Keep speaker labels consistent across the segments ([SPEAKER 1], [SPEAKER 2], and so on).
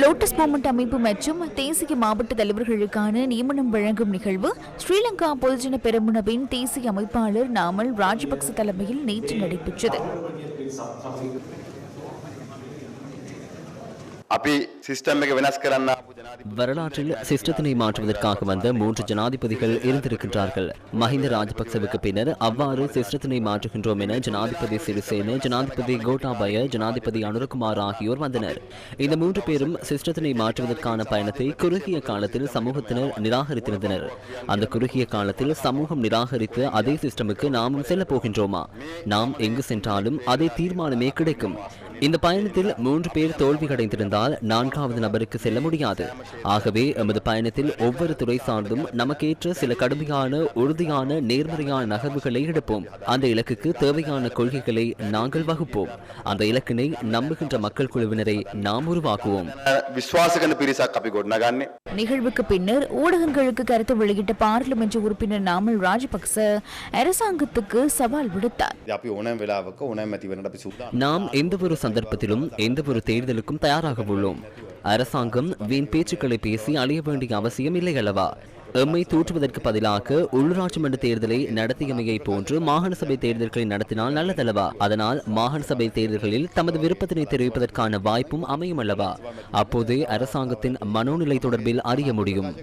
[SPEAKER 1] Lotus moment அமைப்பு மற்றும் தேசிய மாவட்ட தலைவர்களுக்கான நியமனம் வழங்கும் நிகழ்வு ஸ்ரீலங்கா பொதுஜன பெரமுனவின் தேசிய அமைப்பாளர் நாமல் ராஜபக்ச தலைமையில் நேற்று நடைபெற்றது.
[SPEAKER 2] வரலாற்றில் சிஸ்டத்தினை மாற்றுவதற்காக வந்த மூன்று ஜனாதிபதிகள் இருந்திருக்கின்றார்கள். மஹிந்த ராஜபக்சவுக்கு பின்னர் அவ்வாறு சிஸ்டத்தினை மாற்றுகின்றோம் என ஜனாதிபதி சிறிசேன ஜனாதிபதி கோட்டாபய ஜனாதிபதி அனுரகுமார் ஆகியோர் வந்தனர். இந்த மூன்று பேரும் சிஸ்டத்தினை மாற்றுவதற்கான பயணத்தை குறுகிய காலத்தில் சமூகத்தினர் நிராகரித்திருந்தனர். அந்த குறுகிய காலத்தில் சமூகம் நிராகரித்த அதே சிஸ்டமுக்கு நாமும் செல்ல போகின்றோமா? நாம் எங்கு சென்றாலும் அதே தீர்மானமே கிடைக்கும். இந்த பயணத்தில் மூன்று பேர் தோல்வியடைந்திருந்தால் நான்காவது நபருக்கு செல்ல முடியாது. ஆகவே எமது பயணத்தில் ஒவ்வொரு துறை சார்ந்தும் நமக்கேற்ற சில கடுமையான உறுதியான நேர்மறையான நகர்வுகளை எடுப்போம். அந்த இலக்குக்கு தேவையான கொள்கைகளை நாங்கள் வகுப்போம். அந்த இலக்கினை நம்புகின்ற மக்கள் குழுவினரை நாம் உருவாக்குவோம்.
[SPEAKER 1] நிகழ்வுக்கு பின்னர் ஊடகங்களுக்கு கருத்து வெளியிட்ட பார்லிமெண்ட் உறுப்பினர் நாமல் ராஜபக்ச அரசாங்கத்துக்கு சவால் விடுத்தார்.
[SPEAKER 2] நாம் எந்த ஒரு சந்தர்ப்பத்திலும் எந்த ஒரு தேர்தலுக்கும் தயாராக உள்ளோம். அரசாங்கம் வீண் பேச்சுக்களை பேசி அழிய வேண்டிய அவசியம் இல்லை அல்லவா? எம்மை தூற்றுவதற்கு பதிலாக உள்ளூராட்சி மன்ற தேர்தலை நடத்தியமையை போன்று மாகாண சபை தேர்தல்களை நடத்தினால் நல்லதல்லவா? அதனால் மாகாண சபை தேர்தல்களில் தமது விருப்பத்தினை தெரிவிப்பதற்கான வாய்ப்பும் அமையும் அல்லவா? அப்போதே அரசாங்கத்தின் மனோநிலை தொடர்பில் அறிய முடியும்.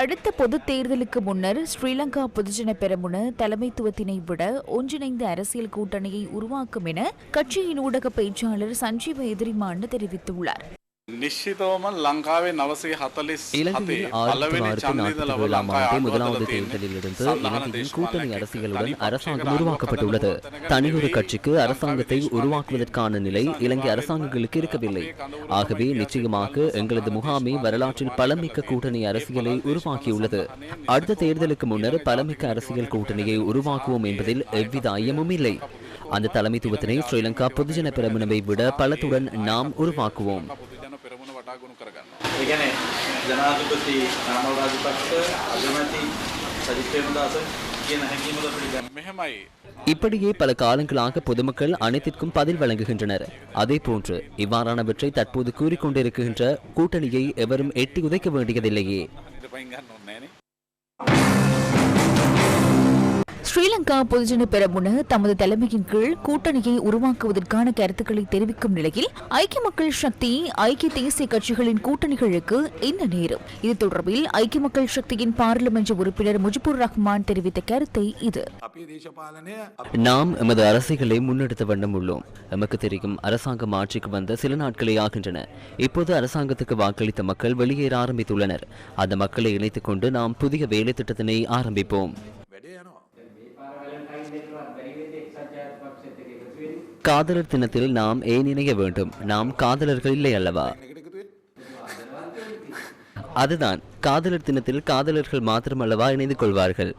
[SPEAKER 1] அடுத்த பொதுத் தேர்தலுக்கு முன்னர் ஸ்ரீலங்கா பொதுஜன பெரமுன தலைமைத்துவத்தினை விட ஒன்றிணைந்த அரசியல் கூட்டணியை உருவாக்கும் என கட்சியின் ஊடக பேச்சாளர் சஞ்சீவ எதிரிமான்னு தெரிவித்துள்ளார்.
[SPEAKER 2] நிச்சிதவமா லங்காவே நவசகி ஹத்தலிஸ் முதலாவது தேர்தலில் கூட்டணி அரசியலுடன் அரசாங்கம் உருவாக்கப்பட்டுள்ளது தனியொரு கட்சிக்கு அரசாங்கத்தை உருவாக்குவதற்கான நிலை இலங்கை அரசாங்கங்களுக்கு இருக்கவில்லை ஆகவே நிச்சயமாக எங்களது முகாமே வரலாற்றில் பலமிக்க கூட்டணி அரசியலை உருவாக்கியுள்ளது அடுத்த தேர்தலுக்கு முன்னர் பலமிக்க அரசியல் கூட்டணியை உருவாக்குவோம் என்பதில் எவ்வித அந்த தலைமைத்துவத்தினை ஸ்ரீலங்கா பொதுஜன பெரமுனவை விட பலத்துடன் நாம் உருவாக்குவோம்
[SPEAKER 3] ජන පෙරමුණ වටාගුණු කරගන්න.
[SPEAKER 4] ඒ කියන්නේ ජනාධිපති නාමල් රාජපක්ෂ අගමැති සජිත් ප්‍රේමදාස කියන හැඟීමද පිළිගන්න.
[SPEAKER 3] මෙහෙමයි
[SPEAKER 2] இப்படியே பல காலங்களாக பொதுமக்கள் அனைத்திற்கும் பதில் வழங்குகின்றனர் அதே போன்று இவ்வாறானவற்றை தற்போது கூறிக்கொண்டிருக்கின்ற கூட்டணியை எவரும் எட்டி உதைக்க வேண்டியதில்லையே
[SPEAKER 1] ஸ்ரீலங்கா பொதுஜன பெரமுன தமது தலைமையின் கீழ் கூட்டணியை உருவாக்குவதற்கான கருத்துக்களை தெரிவிக்கும் நிலையில் ஐக்கிய மக்கள் சக்தி ஐக்கிய தேசிய கட்சிகளின் கூட்டணிகளுக்கு இந்த நேரம். இது தொடர்பில் ஐக்கிய மக்கள் சக்தியின் பாராளுமன்ற உறுப்பினர் முஜிபுர் ரஹ்மான் தெரிவித்த கருத்தை இது.
[SPEAKER 2] நாம் எமது அரசியலை முன்னெடுத்த வண்ணம் உள்ளோம். எமக்கு தெரியும் அரசாங்கம் ஆட்சிக்கு வந்த சில நாட்களே ஆகின்றன. இப்போது அரசாங்கத்துக்கு வாக்களித்த மக்கள் வெளியேற ஆரம்பித்துள்ளனர். அந்த மக்களை இணைத்துக் கொண்டு நாம் புதிய வேலை திட்டத்தினை ஆரம்பிப்போம். காதலர் தினத்தில் நாம் ஏன் இணைய வேண்டும்? நாம் காதலர்கள் இல்லை அல்லவா? அதுதான். காதலர் தினத்தில் காதலர்கள் மாத்திரமல்லவா இணைந்து கொள்வார்கள்?